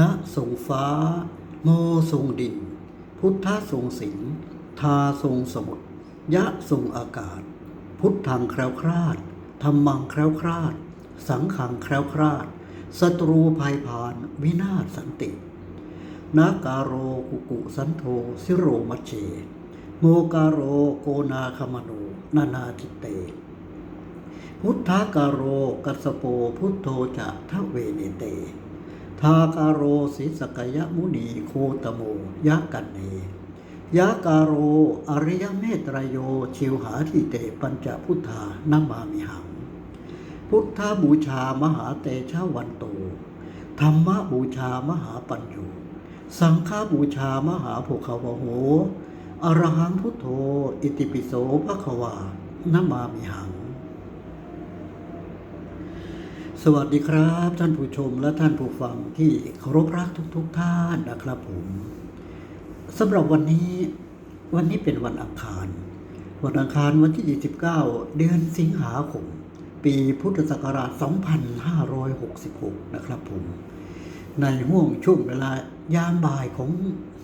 นะทรงฟ้า โมทรงดิน พุทธทรงสิงทาทรงสมุทรยะทรงอากาศ พุทธังแคล้วคลาดธรรมังแคล้วคลาด สังขังแคล้วคลาดศัตรูภัยพานวินาศสันติ นาการโรกุกุสันโธสิโรมัชเช โมการโรโกนาคมโนนานาจิตเต พุทธาการโรกัสสโปพุทโธจะทะเวเนเต ทาการโรศิสกยมุนีโคตโมยะกันเนยะการโรอริยเมตรโยชิวหาทิเตปัญจพุทธานามามิหัง พุทธบูชามหาเตชะวันโต ธรรมบูชามหาปัญโยสังฆบูชามหาภูเขาวโหอรหังพุทโธ อิติปิโสภควานามามิหัง สวัสดีครับ ท่านผู้ชมและท่านผู้ฟังที่เคารพรักทุกๆทท่านนะครับผมสำหรับวันนี้วันนี้เป็นวันอังคาร วันอังคารวันที่ 29 เดือนสิงหาคมปีพุทธศักราช 2566 นะครับผม ในห่วงช่วงเวลายามบ่ายของ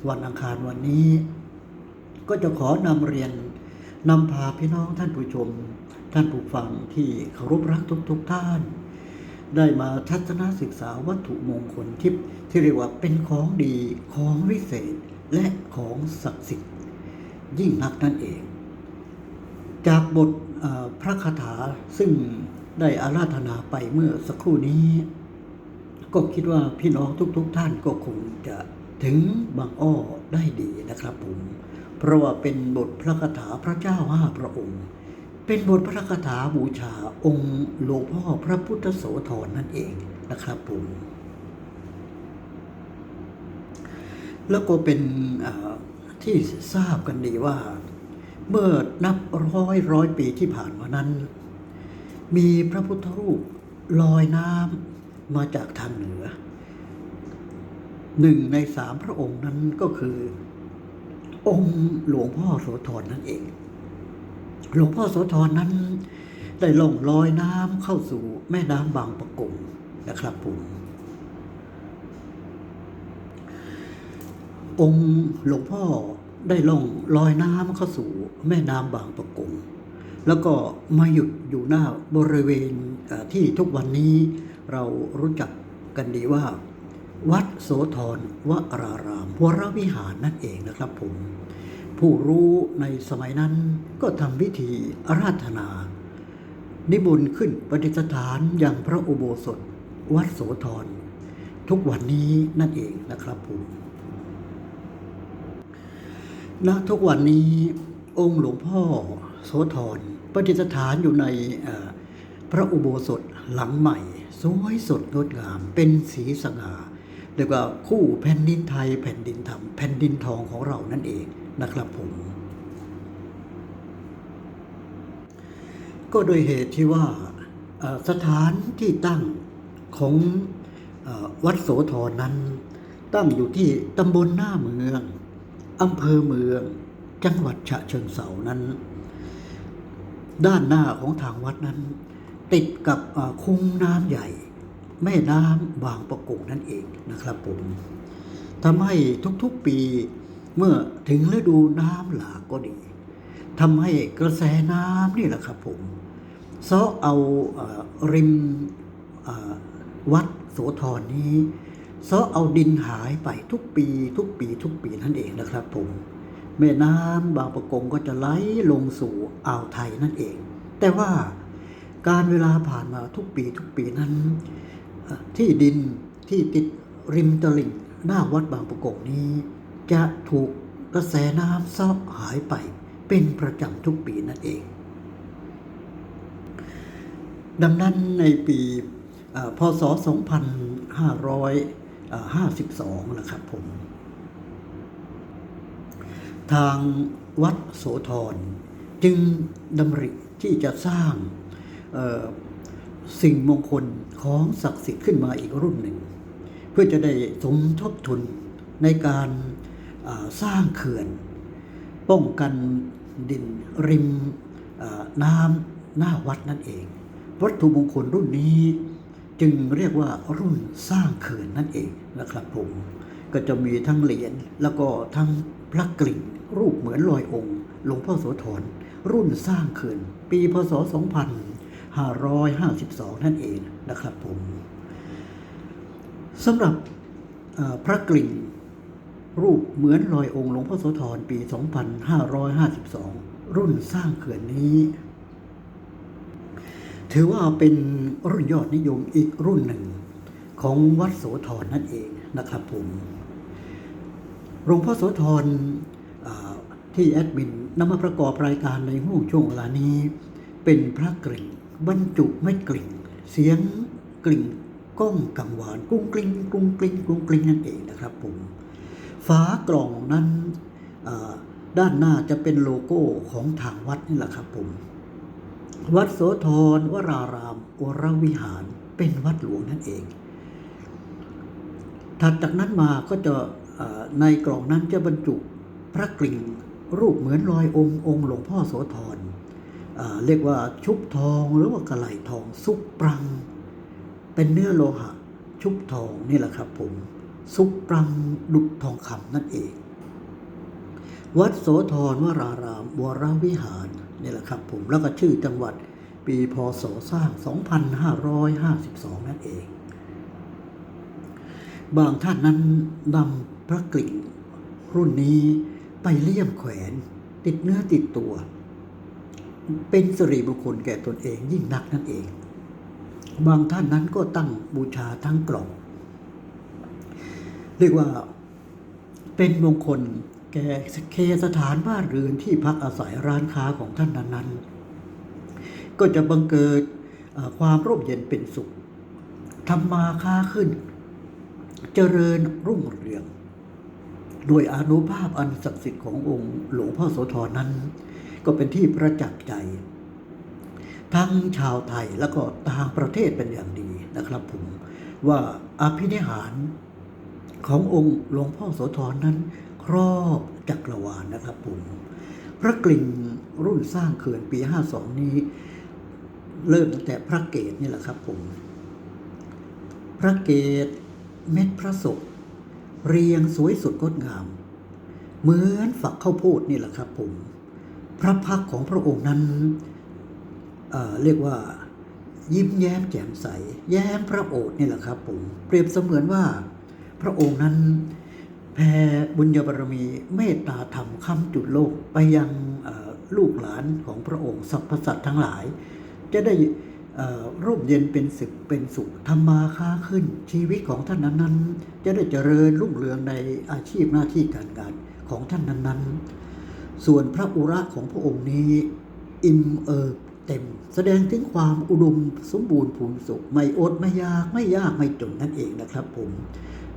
วันอังคารวันนี้ ก็จะขอนำเรียนนำพาพี่น้องท่านผู้ชม ท่านผู้ฟังที่เคารพรักทุกๆทท่าน ได้มาทัศนศึกษาวัตถุมงคลที่ที่เรียกว่าเป็นของดีของวิเศษและของศักดิ์สิทธิ์ ยิ่งนักนั่นเอง จากบทพระคาถาซึ่งได้อาราธนาไปเมื่อสักครู่นี้ ก็คิดว่าพี่น้องทุกๆทท่านก็คงจะถึงบางอ้อได้ดีนะครับผม เพราะว่าเป็นบทพระคาถาพระเจ้าห้าพระองค์ เป็นบทพระคาถาบูชาองค์หลวงพ่อพระพุทธโสธรนั่นเองนะครับผมแล้วก็เป็นที่ทราบกันดีว่า เมื่อนับร้อยร้อยปีที่ผ่านมานั้น มีพระพุทธรูปลอยน้ำมาจากทางเหนือ หนึ่งในสามพระองค์นั้นก็คือ องค์หลวงพ่อโสธรนั่นเอง หลวงพ่อโสธรนั้น ได้ล่องลอยน้ำเข้าสู่แม่น้ำบางปะกงนะครับผมองค์หลวงพ่อได้ล่องลอยน้ำเข้าสู่แม่น้ำบางปะกงแล้วก็มาหยุดอยู่หน้าบริเวณที่ทุกวันนี้เรารู้จักกันดีว่า วัดโสธรวรารามวรวิหารนั่นเองนะครับผม ผู้รู้ในสมัยนั้นก็ทำพิธีอาราธนา นิมนต์ขึ้นประดิษฐานอย่างพระอุโบสถ วัดโสธร ทุกวันนี้นั่นเองนะครับผมณทุกวันนี้องค์หลวงพ่อโสธรประดิษฐานอยู่ในพระอุโบสถหลังใหม่ สวยสดงดงาม เป็นสีสง่าเรียกว่าคู่แผ่นดินไทยแผ่นดินธรรมแผ่นดินทองของเรานั่นเอง นะครับผม ก็โดยเหตุที่ว่าสถานที่ตั้งของวัดโสธรนั้น ตั้งอยู่ที่ตำบลหน้าเมืองอำเภอเมืองจังหวัดฉะเชิงเซานั้น ด้านหน้าของทางวัดนั้น ติดกับคุ้งน้ำใหญ่ แม่น้ำบางประกงนั่นเองนะครับผมทำให้ทุกๆปี เมื่อถึงฤดูน้ำหลากก็ดีทำให้กระแสน้ำนี่แหละครับผมเซาะเอาอริมวัดโสธรนี้เซาะเอาดินหายไปทุกปี ทุกปี ทุกปีนั่นเองนะครับผมแม่น้ำบางประกงก็จะไหลลงสู่อ่าวไทยนั่นเอง แต่ว่าการเวลาผ่านมาทุกปีทุกปีนั้น ที่ดินที่ติดริมตลิ่งหน้าวัดบางประกงนี้ จะถูกกระแสน้ำซอกหายไปเป็นประจำทุกปีนั่นเอง ดังนั้นในปีเอ่อพศ 2552 นะครับผม ทางวัดโสธรจึงดำริที่จะสร้างสิ่งมงคลของศักดิ์สิทธิ์ขึ้นมาอีกรุ่นหนึ่ง เพื่อจะได้สมทบทุนในการ สร้างเขื่อน ป้องกันดินริมน้ำหน้าวัดนั่นเอง วัตถุมงคลรุ่นนี้จึงเรียกว่ารุ่นสร้างเขื่อนนั่นเองนะครับผมก็จะมีทั้งเหรียญแล้วก็ทั้งพระกลิ่ง รูปเหมือนลอยองค์หลวงพ่อโสธรรุ่นสร้างเขื่อนปีพศ 2552 นั่นเองนะครับผมสำหรับพระกลิ่ง รูปเหมือนลอยองค์หลวงพ่อโสธรปี 2552 รุ่นสร้างเขื่อนนี้ ถือว่าเป็นรุ่นยอดนิยมอีกรุ่นหนึ่ง ของวัดโสธรนั่นเองนะครับผมหลวงพ่อโสธรที่แอดมินนำมาประกอบรายการในห่วงช่วงเวลานี้ เป็นพระกริ่งบรรจุไม่กลิ่ง เสียงกลิ่งก้องกังวานกรุ้งกลิ้งกรุ้งกลิ้งกรุ้งกลิ้งนั่นเองนะครับผม ฝากล่องนั้นด้านหน้าจะเป็นโลโก้ของทางวัดนี่แหละครับผมวัดโสธรวรารามวรวิหารเป็นวัดหลวงนั่นเอง ถัดจากนั้นมาก็จะในกล่องนั้นจะบรรจุพระกลิ่งรูปเหมือนรอยองค์องค์หลวงพ่อโสธรเรียกว่าชุบทองหรือว่ากระไหลทองซุปปรัง เป็นเนื้อโลหะ ชุบทองนี่แหละครับผม ซุปปรังดุจทองคำนั่นเอง วัดโสธรวรารามวรวิหารนี่แหละครับผมแล้วก็ชื่อจังหวัดปีพศสร้าง 2552 นั่นเอง บางท่านนั้นนำพระกลิ่งรุ่นนี้ไปเลี่ยมแขวนติดเนื้อติดตัว เป็นสิริมงคลแก่ตนเองยิ่งนักนั่นเอง บางท่านนั้นก็ตั้งบูชาทั้งกล่อง เรียกว่าเป็นมงคลแก่เคสถานบ้านเรือนที่พักอาศัยร้านค้าของท่านนั้นๆ ก็จะบังเกิดความร่มเย็นเป็นสุขทำมาค้าขึ้น เจริญรุ่งเรือง โดยอนุภาพอันศักดิ์สิทธิ์ขององค์หลวงพ่อโสธรนั้น ก็เป็นที่ประจักษ์ใจ ทั้งชาวไทยแล้วก็ต่างประเทศเป็นอย่างดีนะครับผมว่าอภินิหาร ขององค์หลวงพ่อโสธรนั้น ครอบจักรวาลนะครับผมพระกลิ่งรุ่นสร้างเขื่อนปี 52 นี้ เริ่มตั้งแต่พระเกศนี่แหละครับผมพระเกศเม็ดพระศพเรียงสวยสดงดงาม เหมือนฝักข้าวโพดนี่แหละครับผมพระพักของพระองค์นั้นเเรียกว่ายิ้มแย้มแจ่มใส แย้มพระโอษฐ์นี่แหละครับผมเปรียบเสมือนว่า พระองค์นั้นแผ่บุญญาบารมีเมตตาธรรมค้ำจุดโลกไปยังลูกหลานของพระองค์สรรพสัตว์ทั้งหลาย จะได้ร่มเย็นเป็นสุขเป็นสุขทำมาค้าขึ้น ชีวิตของท่านนั้นๆ จะได้เจริญรุ่งเรืองในอาชีพหน้าที่การงานของท่านนั้นๆ ส่วนพระอุระของพระองค์นี้ อิ่มเอิบเต็ม แสดงถึงความอุดมสมบูรณ์พูนสุข ไม่อดไม่ยากไม่ยากไม่จนนั่นเองนะครับผม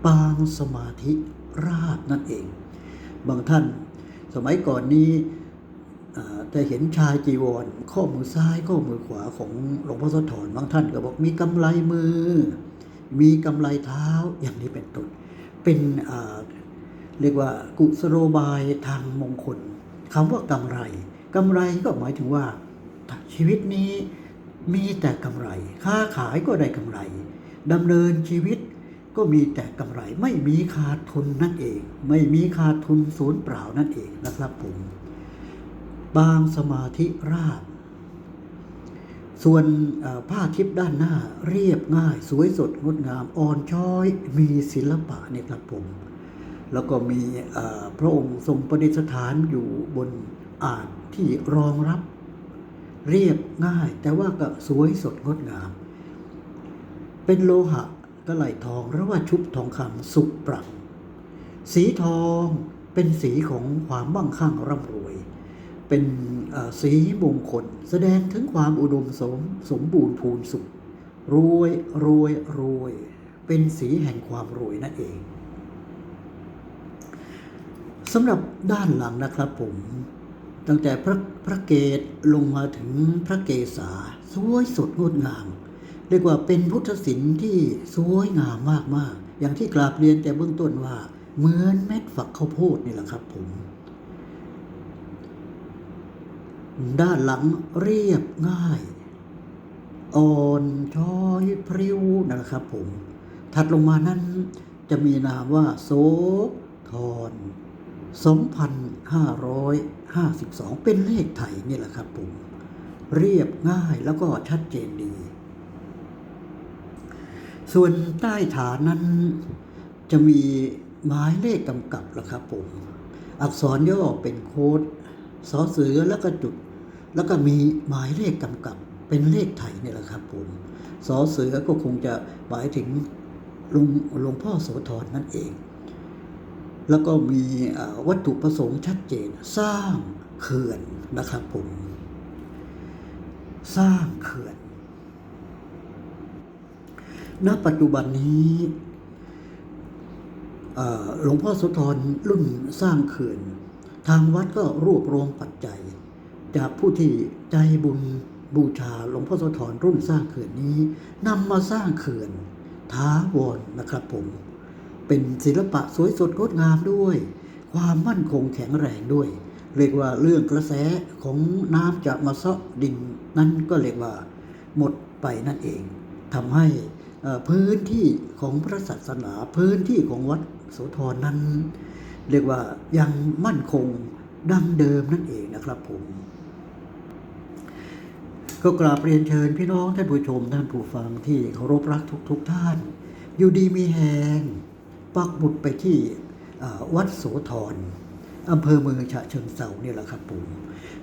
ปางสมาธิราบนั่นเอง บางท่านสมัยก่อนนี้อ่าจะเห็นชายจีวร ข้อมือซ้ายข้อมือขวาของหลวงพ่อโสธรบางท่านก็บอกมีกำไลมือ มีกำไลเท้าอย่างนี้เป็นต้นเป็นเรียกว่ากุศโลบายทางมงคลคำว่ากำไรกำไรก็หมายถึงว่า ชีวิตนี้มีแต่กำไร ค้าขายก็ได้กำไรดำเนินชีวิต ก็มีแต่กำไรไม่มีขาดทุนนั่นเอง ไม่มีขาดทุนศูนย์เปล่านั่นเองนะครับผม บางสมาธิราบ ส่วนผ้าทิพย์ด้านหน้าเรียบง่าย สวยสดงดงามอ่อนช้อย มีศิลปะเนี่ยครับผม แล้วก็มีพระองค์ทรงประดิษฐานอยู่บนอาจที่รองรับ เรียบง่าย แต่ว่าก็สวยสดงดงาม เป็นโลหะ กระไหลทองหรือว่าชุบทองคำสุกปรังสีทองเป็นสีของความมั่งคั่งร่ำรวย เป็นสีมงคล แสดงถึงความอุดมสมสมบูรณ์พูนสุข รวยรวยรวย เป็นสีแห่งความรวยนั่นเองสำหรับด้านหลังนะครับผม ตั้งแต่พระพระเกศลงมาถึงพระเกศาสวยสดงดงาม เรียกว่าเป็นพุทธศิลป์ที่สวยงามมากๆ อย่างที่กราบเรียนแต่เบื้องต้นว่า เหมือนเม็ดฝักข้าวโพดนี่แหละครับผม ด้านหลังเรียบง่าย อ่อนช้อยพริ้วนะครับผม ถัดลงมานั้นจะมีนามว่าโสธร2,552 เป็นเลขไทยนี่แหละครับผม เรียบง่ายแล้วก็ชัดเจนดี ส่วนใต้ฐานนั้นจะมีหมายเลขกำกับแล้วครับผม อักษรย่อเป็นโค้ดสอเสือแล้วก็จุด แล้วก็มีหมายเลขกำกับ เป็นเลขไทยนี่แหละครับผมสอเสือก็คงจะหมายถึงหลวงลงพ่อโสธรนั่นเอง แล้วก็มีวัตถุประสงค์ชัดเจนสร้างเขื่อนนะครับผม สร้างเขื่อน ณปัจจุบันนี้หลวงพ่อโสธรรุ่นสร้างเขื่อน ทางวัดก็รวบรวมปัจจัย จากผู้ที่ใจบุญบูชาหลวงพ่อโสธรรุ่นสร้างเขื่อนนี้นำมาสร้างเขื่อนท้าวรนะครับผม เป็นศิลปะสวยสดงดงามด้วย ความมั่นคงแข็งแรงด้วย เรียกว่าเรื่องกระแสของน้ำจะมาซาะดินนั้นก็เรียกว่าหมดไปนั่นเองทำให้ พื้นที่ของพระศาสนาพื้นที่ของวัดโสธรนั้น เรียกว่ายังมั่นคงดั้งเดิมนั่นเองนะครับผมก็กราบเรียนเชิญพี่น้องท่านผู้ชมท่านผู้ฟังที่เคารพรักทุกๆทท่าน อยู่ดีมีแหงปักบุตรไปที่วัดโสธรอำเภอเมืองฉะเชิงเซาเนี่ยแหละครับผม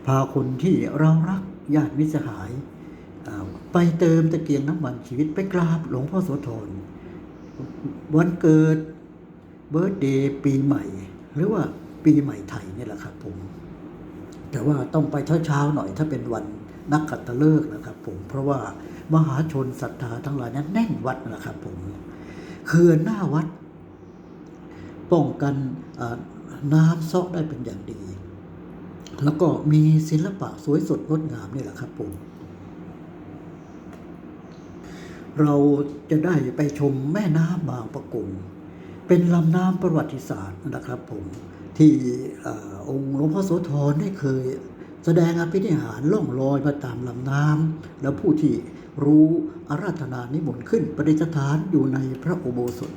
พาคนที่เรารักญาติมิตรสหาย อ่าไปเติมตะเกียงน้ำมันชีวิตไปกราบหลวงพ่อโสธรวันเกิดเบิร์ดเดย์ปีใหม่ หรือว่าปีใหม่ไทยนี่แหละครับผม แต่ว่าต้องไปเช้าๆหน่อยถ้าเป็นวันนักขัตฤกษ์นะครับผม เพราะว่ามหาชนศรัทธาทั้งหลายนั้นแน่นวัดนะครับผมเขื่อนหน้าวัด ป้องกันน้ำซาะได้เป็นอย่างดี แล้วก็มีศิลปะสวยสดงดงามนี่แหละครับผม เราจะได้ไปชมแม่น้ำบางประกงเป็นลำน้ำประวัติศาสตร์นะครับผม ที่อองค์หลวงพ่อโสธรได้เคย แสดงอภินิหารล่องลอยมาตามลำน้ำแล้วผู้ที่รู้อาราธนานิมนต์ขึ้นประดิษฐานอยู่ในพระอุโบสถ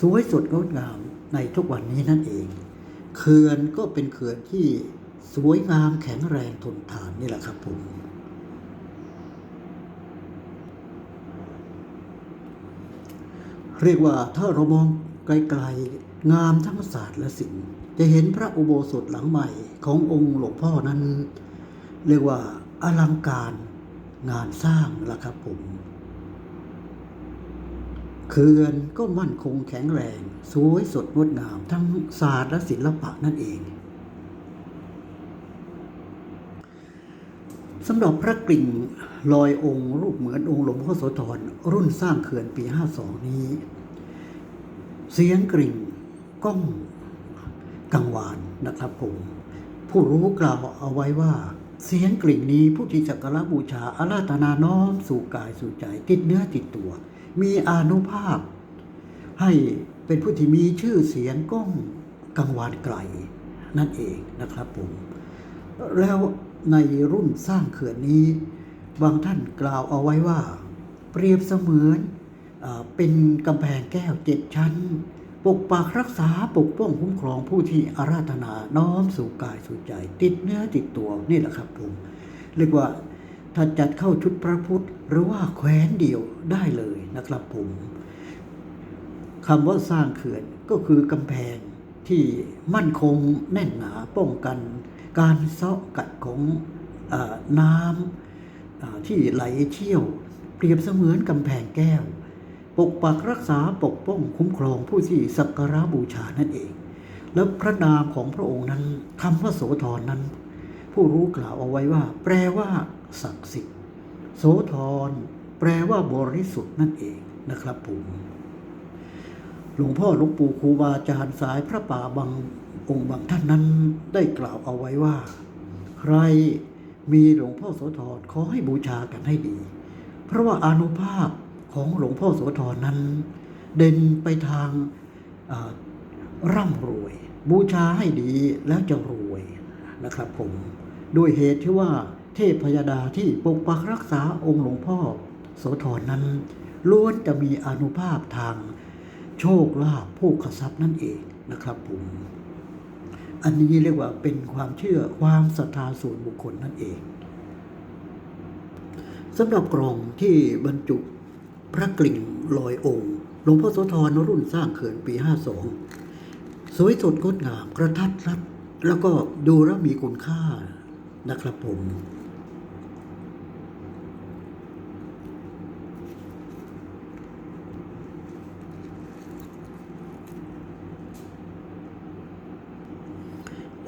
สวยสดงดงามในทุกวันนี้นั่นเอง เขื่อนก็เป็นเขื่อนที่สวยงามแข็งแรงทนทานนี่แหละครับผม เรียกว่าถ้าเรามองไกลๆงามทั้งศาสตร์และศิลป์จะเห็นพระอุโบสถหลังใหม่ขององค์หลวงพ่อนั้น เรียกว่าอลังการงานสร้างละครับผมเขื่อนก็มั่นคงแข็งแรง สวยสดงดงามทั้งศาสตร์และศิลปะนั่นเอง สำหรับพระกริ่งลอยองค์รูปเหมือนองค์หลวงพ่อโสธรรุ่นสร้างเขื่อนปี 52 นี้ เสียงกริ่งก้องกังวานนะครับผม ผู้รู้กล่าวเอาไว้ว่า เสียงกลิ่งนี้ผู้ที่สักการะบูชาอาราธนาน้อมสู่กายสู่ใจ ติดเนื้อติดตัว มีอานุภาพ ให้เป็นผู้ที่มีชื่อเสียงก้องกังวานไกล นั่นเองนะครับผม แล้ว ในรุ่นสร้างเขื่อนนี้ บางท่านกล่าวเอาไว้ว่า เปรียบเสมือนเป็นกำแพงแก้วเจ็ดชั้น ปกปักรักษาปกป้องคุ้มครองผู้ที่อาราธนาน้อมสู่กายสู่ใจ ติดเนื้อติดตัวนี่แหละครับผมเรียกว่าถ้าจัดเข้าชุดพระพุทธ หรือว่าแขวนเดี่ยวได้เลยนะครับผมคำว่าสร้างเขื่อนก็คือกำแพงที่มั่นคงแน่นหนาป้องกัน การเซาะกัดของอน้ำที่ไหลเชี่ยว เปรียบเสมือนกำแพงแก้ว ปกปักรักษาปกป้องคุ้มครองผู้ที่สักการะบูชานั่นเอง แล้วพระนามของพระองค์นั้นคำว่าโสธรนั้น ผู้รู้กล่าวเอาไว้ว่า แปลว่าศักดิ์สิทธิ์โสธรแปลว่าบริสุทธิ์นั่นเองนะครับผมหลวงพ่อหลวงปู่ครูบาอาจารย์สายพระป่าบาง องค์บางท่านนั้นได้กล่าวเอาไว้ว่า ใครมีหลวงพ่อโสธรขอให้บูชากันให้ดี เพราะว่าอนุภาพของหลวงพ่อโสธรนั้น เด่นไปทางร่ำรวย บูชาให้ดีแล้วจะรวยนะครับผมด้วยเหตุที่ว่าเทพพยดาที่ปกปักรักษาองค์หลวงพ่อโสธรนั้นล้วนจะมีอนุภาพทางโชคลาภผู้ขทรัพย์นั่นเองนะครับผม อันนี้เรียกว่าเป็นความเชื่อความศรัทธาส่วนบุคคลนั่นเองสำหรับกล่องที่บรรจุพระกลิ่งลอยองค์หลวงพ่อโสธรรุ่นสร้างเขื่อนปี 52 สวยสดงดงามกระทัดรัดแล้วก็ดูแล้วมีคุณค่านะครับผม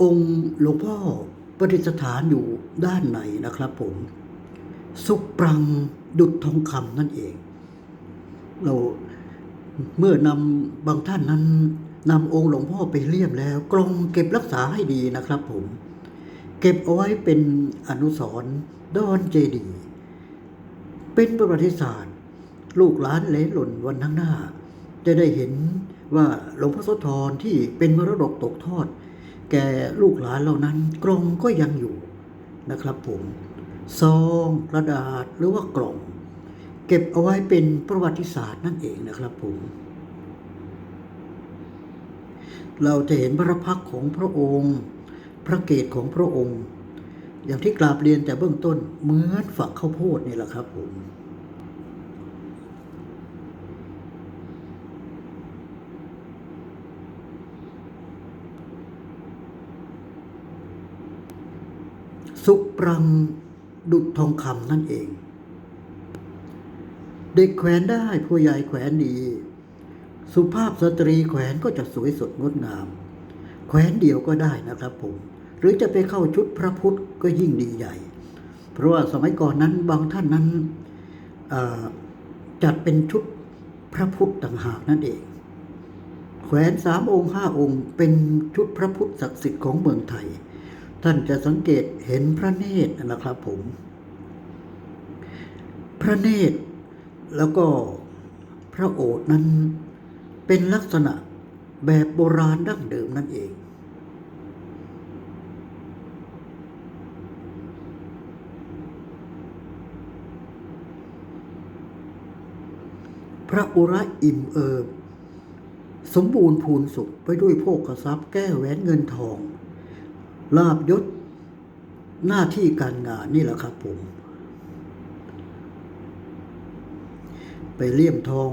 องค์หลวงพ่อประดิษฐานอยู่ด้านในนะครับผม สุกปรังดุจทองคำนั่นเอง เราเมื่อนำบางท่านนั้นนำองค์หลวงพ่อไปเลี่ยมแล้วกรงเก็บรักษาให้ดีนะครับผม เก็บเอาไว้เป็นอนุสรณ์ดอนเจดีย์เป็นประวัติศาสตร์ ลูกหลานเลนหล่นวันข้างหน้า จะได้เห็นว่าหลวงพ่อโสธรที่เป็นมรดกตกทอด แก่ลูกหลานเหล่านั้น กรงก็ยังอยู่นะครับผมซองกระดาษหรือว่ากล่อง เก็บเอาไว้เป็นประวัติศาสตร์นั่นเองนะครับผม เราจะเห็นพระพักของพระองค์ พระเกศของพระองค์ อย่างที่กราบเรียนแต่เบื้องต้นเหมือนฝักข้าวโพดนี่แหละครับผม สุปรังดุจทองคำนั่นเอง เด็กแขวนได้ผู้ใหญ่แขวนดี สุภาพสตรีแขวนก็จะสวยสดงดงาม แขวนเดียวก็ได้นะครับผม หรือจะไปเข้าชุดพระพุทธก็ยิ่งดีใหญ่ เพราะว่าสมัยก่อนนั้นบางท่านนั้นจัดเป็นชุดพระพุทธต่างหากนั่นเอง แขวนสามองค์ห้าองค์เป็นชุดพระพุทธศักดิ์สิทธิ์ของเมืองไทย ท่านจะสังเกตเห็นพระเนตรนะครับผม พระเนตรแล้วก็พระโอษฐ์นั้นเป็นลักษณะแบบโบราณดั้งเดิมนั่นเอง พระอุระอิ่มเอิบสมบูรณ์พูนสุขไปด้วยโภคทรัพย์แก้วแหวนเงินทอง ลาบยศหน้าที่การงานนี่แหละครับผม ไปเลี่ยมทอง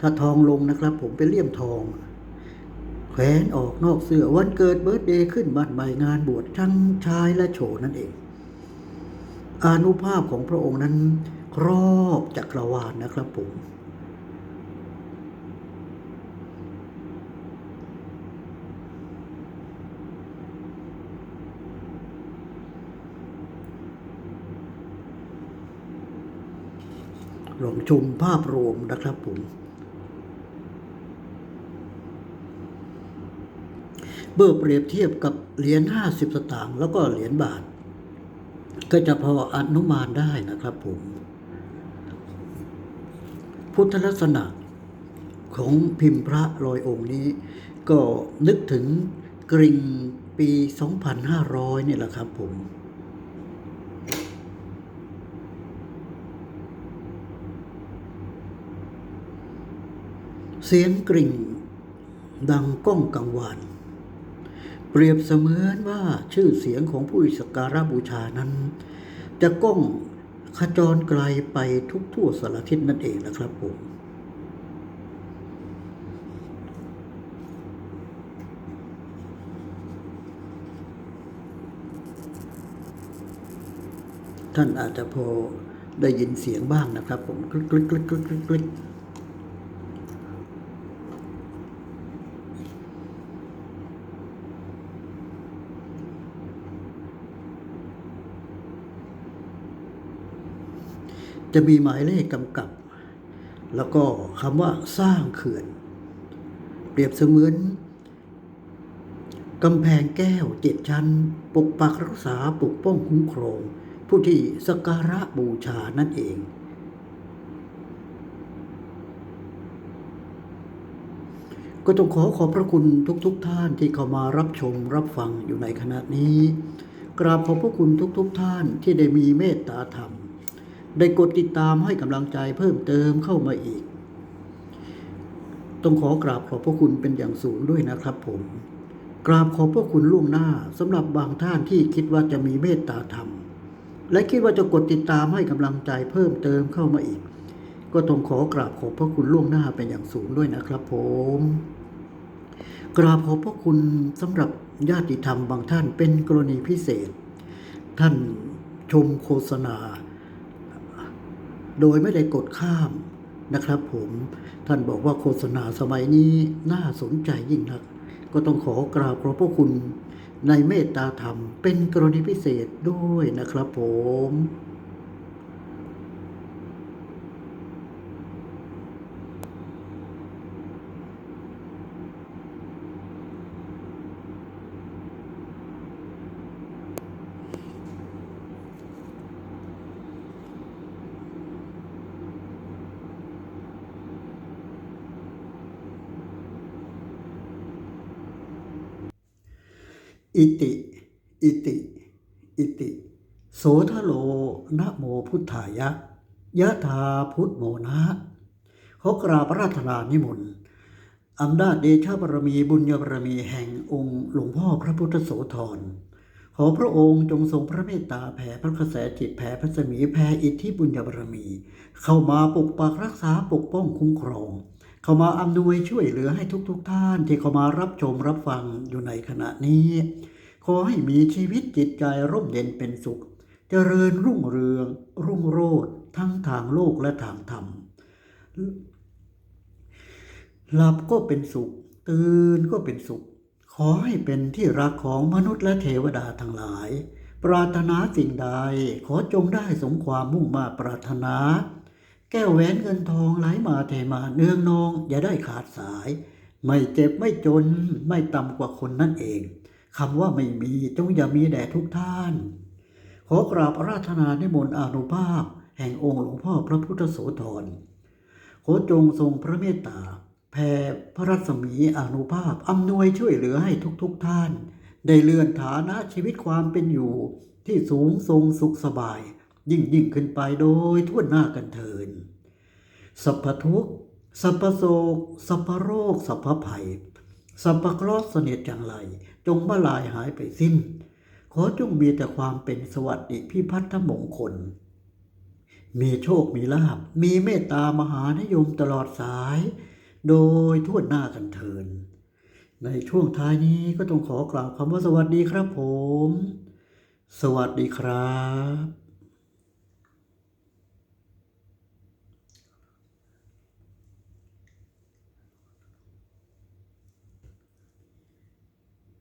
ถ้าทองลงนะครับ ผมไปเลี่ยมทอง แขวนออกนอกเสื้อวันเกิดเบิร์ตเดย์ขึ้นบ้านใหม่งานบวชทั้งชายและโฉนั่นเอง อานุภาพของพระองค์นั้นครอบจักรวาลนะครับผม ลองชมภาพรวมนะครับผม เมื่อเปรียบเทียบกับเหรียญห้าสิบสตางค์แล้วก็เหรียญบาท ก็จะพออนุมานได้นะครับผม พุทธลักษณะของพิมพ์พระลอยองค์นี้ ก็นึกถึงกริ่งปี 2500 เนี่ยแหละครับผม เสียงกริ่ง ดังก้องกังวาน เปรียบเสมือนว่าชื่อเสียงของผู้สักการะบูชานั้น จะก้องขจรไกลไปทุกทั่วสารทิศนั่นเองนะครับผมท่านอาจจะพอได้ยินเสียงบ้างนะครับผมกลิกกลิกกลิกกลิกกลิก จะมีหมายเลขกำกับ แล้วก็คำว่าสร้างเขื่อน เปรียบเสมือนกำแพงแก้วเจ็ดชั้น ปกปักรักษาปกป้องคุ้มครอง ผู้ที่สักการะบูชานั่นเอง ก็ต้องขอขอบพระคุณทุกๆทท่านที่เข้ามารับชมรับฟังอยู่ในขณะนี้ กราบขอบพระคุณทุกๆทท่านที่ได้มีเมตตาธรรม ได้กดติดตามให้กำลังใจเพิ่มเติมเข้ามาอีก ต้องขอกราบขอบพระคุณเป็นอย่างสูงด้วยนะครับผม กราบขอบพระคุณล่วงหน้าสำหรับบางท่านที่คิดว่าจะมีเมตตาธรรม และคิดว่าจะกดติดตามให้กำลังใจเพิ่มเติมเข้ามาอีก ก็ต้องขอกราบขอบพระคุณล่วงหน้าเป็นอย่างสูงด้วยนะครับผมกราบขอบพระคุณสำหรับญาติธรรมบางท่านเป็นกรณีพิเศษ ท่านชมโฆษณา โดยไม่ได้กดข้ามนะครับผมท่านบอกว่าโฆษณาสมัยนี้น่าสนใจยิ่งนัก ก็ต้องขอกราบขอบพระคุณในเมตตาธรรมเป็นกรณีพิเศษด้วยนะครับผม อิติ อิติ อิติ โสทโลนะโมพุทธายะ ยะธาพุทโมนะขอกราบระราธนานิมนต์อำนาจเดชะบารมีบุญญบารมีแห่งองค์หลวงพ่อพระพุทธโสธรขอพระองค์จงทรงพระเมตตาแผ่พระกระแสจิตแผ่พระสมีแผ่อิทธิบุญญบารมี เข้ามาปกปักรักษาปกป้องคุ้มครอง เข้ามาอำนวยช่วยเหลือให้ทุกๆทท่านที่เข้ามารับชมรับฟังอยู่ในขณะนี้ ขอให้มีชีวิตจิตใจร่มเย็นเป็นสุข เจริญรุ่งเรือง รุ่งโรจน์ทั้งทางโลกและทางธรรม หลับก็เป็นสุข ตื่นก็เป็นสุข ขอให้เป็นที่รักของมนุษย์และเทวดาทั้งหลาย ปรารถนาสิ่งใดขอจงได้สมความมุ่งมาปรารถนา แก้วแหวนเงินทองไหลมาเทมาเนืองนอง อย่าได้ขาดสาย ไม่เจ็บไม่จนไม่ต่ำกว่าคนนั่นเองคำว่าไม่มีจงอย่ามีแด่ทุกท่าน ขอกราบราธนานิมนต์อานุภาพ แห่งองค์หลวงพ่อพระพุทธโสธรขอจงทรงพระเมตตาแผ่พระรัศมีอานุภาพอำนวยช่วยเหลือให้ทุกๆทท่าน ได้เลื่อนฐานะชีวิตความเป็นอยู่ที่สูงทรงสุขสบาย ยิ่งยิ่งขึ้นไปโดยทั่วหน้ากันเทินสัพพทุกสัพพโศกสัพพโรคสัพพภัยสัพพคราะห์เสนียดจังไร จงมาลายหายไปสิ้น ขอจงมีแต่ความเป็นสวัสดิพิพัฒนมงคล มีโชคมีลาบ มีเมตตามหานิยมตลอดสาย โดยทั่วหน้ากันเทิน ในช่วงท้ายนี้ก็ต้องขอกล่าวคำว่าสวัสดีครับผม สวัสดีครับ